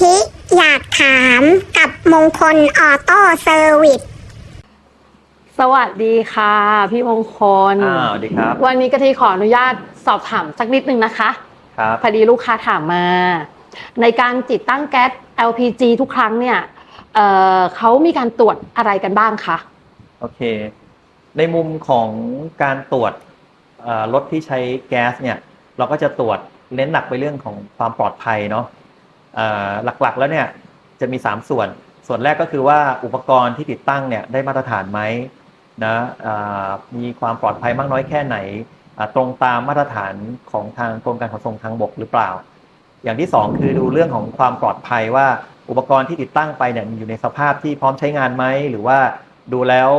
ทิอยากถามกับมงคลออโต้เซอร์วิสสวัสดีค่ะ พี่มงคล อ่าสวัสดีครับ วันนี้กะทิขออนุญาตสอบถามสักนิดนึงนะคะ ครับ พอดีลูกค้าถามมา ในการติดตั้งแก๊ส LPG ทุกครั้งเนี่ยเอ่อเขามีการตรวจอะไรกันบ้างคะ โอเค ในมุมของการตรวจเอ่อรถที่ใช้แก๊สเนี่ย เราก็จะตรวจเน้นหนักไปเรื่องของความปลอดภัยเนาะเอ่อ หลักๆแล้วเนี่ยจะมี 3 ส่วน ส่วนแรกก็คือว่าอุปกรณ์ที่ติดตั้งเนี่ยได้มาตรฐานไหมนะมีความปลอดภัยมากน้อยแค่ไหน ตรงตามมาตรฐานของทางกรมการขนส่งทางบกหรือเปล่า อย่างที่สองคือดูเรื่องของความปลอดภัยว่าอุปกรณ์ที่ติดตั้งไปเนี่ยอยู่ในสภาพที่พร้อมใช้งานไหมหรือว่าดูแล้ว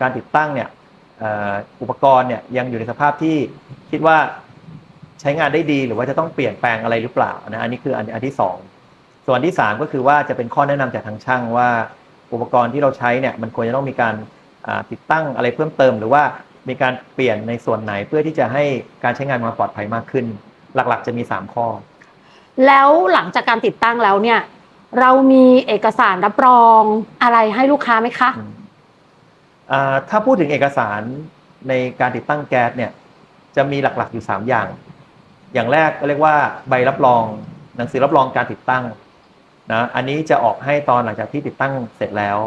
การติดตั้งเนี่ยอุปกรณ์เนี่ยยังอยู่ในสภาพที่คิดว่า ช้งานได้ดีหรือว่าจะต้องเปลี่ยนแปลงอะไรหรือเปล่านะอันนี้คืออันอันที่สองส่วนที่สามก็คือว่าจะเป็นข้อแนะนำจากทางช่างว่าอุปกรณ์ที่เราใช้เนี่ยมันควรจะต้องมีการอ่าติดตั้งอะไรเพิ่มเติม หรือว่ามีการเปลี่ยนในส่วนไหนเพื่อที่จะให้การใช้งานมันปลอดภัยมากขึ้น หลักๆ จะมี 3 ข้อ แล้วหลังจากการติดตั้งแล้วเนี่ยเรามีเอกสารรับรองอะไรให้ลูกค้าไหมคะอืมอ่าถ้าพูดถึงเอกสารในการติดตั้งแก๊สเนี่ยจะมีหลักๆอยู่ 3 อย่าง อย่างแรกก็เรียกว่าใบรับรอง หนังสือรับรองการติดตั้งนะอันนี้จะออกให้ตอนหลังจากที่ติดตั้งเสร็จแล้ว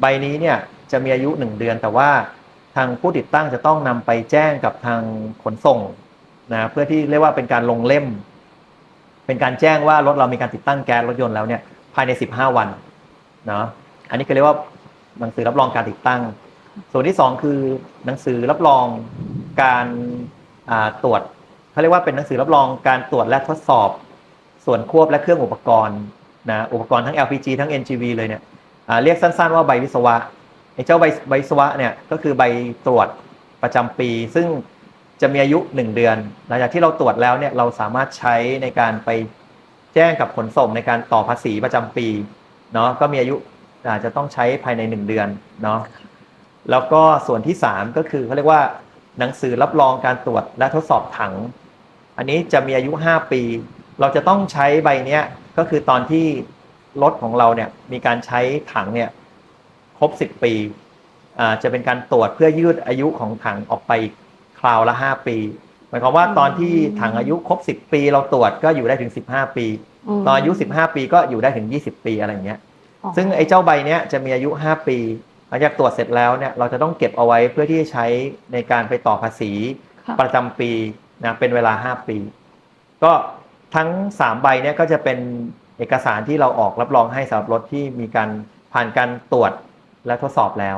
ใบนี้เนี่ยจะมีอายุ 1 เดือน แต่ว่าทางผู้ติดตั้งจะต้องนำไปแจ้งกับทางขนส่งนะเพื่อที่เรียกว่าเป็นการลงเล่ม เป็นการแจ้งว่ารถเรามีการติดตั้งแก๊สรถยนต์แล้วเนี่ยภายใน 15 วันเนาะอันนี้ก็เรียกว่าหนังสือรับรองการติดตั้ง ส่วนที่ 2 คือหนังสือรับรองการตรวจ เขาเรียกว่าเป็นหนังสือรับรองการตรวจและทดสอบ ส่วนควบและเครื่องอุปกรณ์นะอุปกรณ์ทั้ง LPG ทั้ง NGV เลยเนี่ยเรียกสั้น ๆ ว่าใบวิศวะไอ้เจ้าใบใบวิศวะเนี่ยก็คือใบตรวจประจำปี ซึ่งจะมีอายุ 1 เดือน หลังจากที่เราตรวจแล้วเนี่ยเราสามารถใช้ในการไปแจ้งกับขนส่งในการต่อภาษีประจำปีเนาะก็มีอายุอาจจะต้องใช้ภายใน 1 เดือนเนาะแล้วก็ส่วนที่ 3 ก็คือเขาเรียกว่าหนังสือรับรองการตรวจและทดสอบถัง อันนี้จะมีอายุ 5 ปี เราจะต้องใช้ใบเนี้ยก็คือตอนที่รถของเราเนี่ยมีการใช้ถังเนี่ยครบ 10 ปีอ่าจะเป็นการตรวจเพื่อยืดอายุของถังออกไปอีกคราวละ 5 ปีหมายความว่าตอนที่ถังอายุครบ 10 ปี เราตรวจก็อยู่ได้ถึง 15 ปีมตอนอายุ 15 ปีก็อยู่ได้ถึง 20 ปีอะไรอย่างเงี้ยอ๋อซึ่งไอ้เจ้าใบเนี้ยจะมีอายุ 5 ปีหลังจากตรวจเสร็จแล้วเนี่ยเราจะต้องเก็บเอาไว้เพื่อที่จะใช้ในการไปต่อภาษีค่ะประจำปี นะเป็นเวลา 5 ปี ก็ทั้ง 3 ใบเนี่ยก็จะเป็นเอกสารที่เราออกรับรองให้สำหรับรถที่มีการผ่านการตรวจและทดสอบแล้ว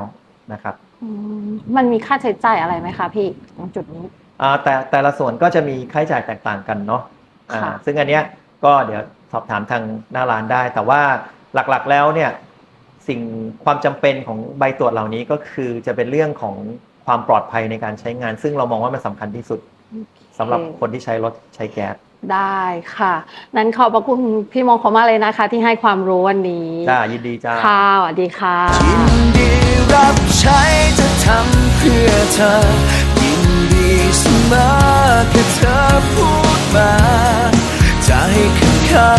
นะครับอืมมันมีค่าใช้จ่ายอะไรไหมคะพี่ตรงจุดนี้อ่าแต่แต่ละส่วนก็จะมีค่าใช้จ่ายแตกต่างกันเนาะอ่าค่ะซึ่งอันเนี้ยก็เดี๋ยวสอบถามทางหน้าร้านได้ แต่ว่าหลักๆแล้วเนี่ยสิ่งความจำเป็นของใบตรวจเหล่านี้ก็คือจะเป็นเรื่องของ ความปลอดภัยในการใช้งาน ซึ่งเรามองว่ามันสำคัญที่สุดสำหรับคนที่ใช้รถใช้แก๊ส ได้ค่ะ นั้นขอบพระคุณพี่มงคลมากเลยนะคะ ที่ให้ความรู้วันนี้จ้า ยินดีจ้า ค่ะสวัสดีค่ะยินดีรับใช้จะทำเพื่อเธอ ยินดีเสมอแค่เธอพูดมา จะให้ขึ้นเขา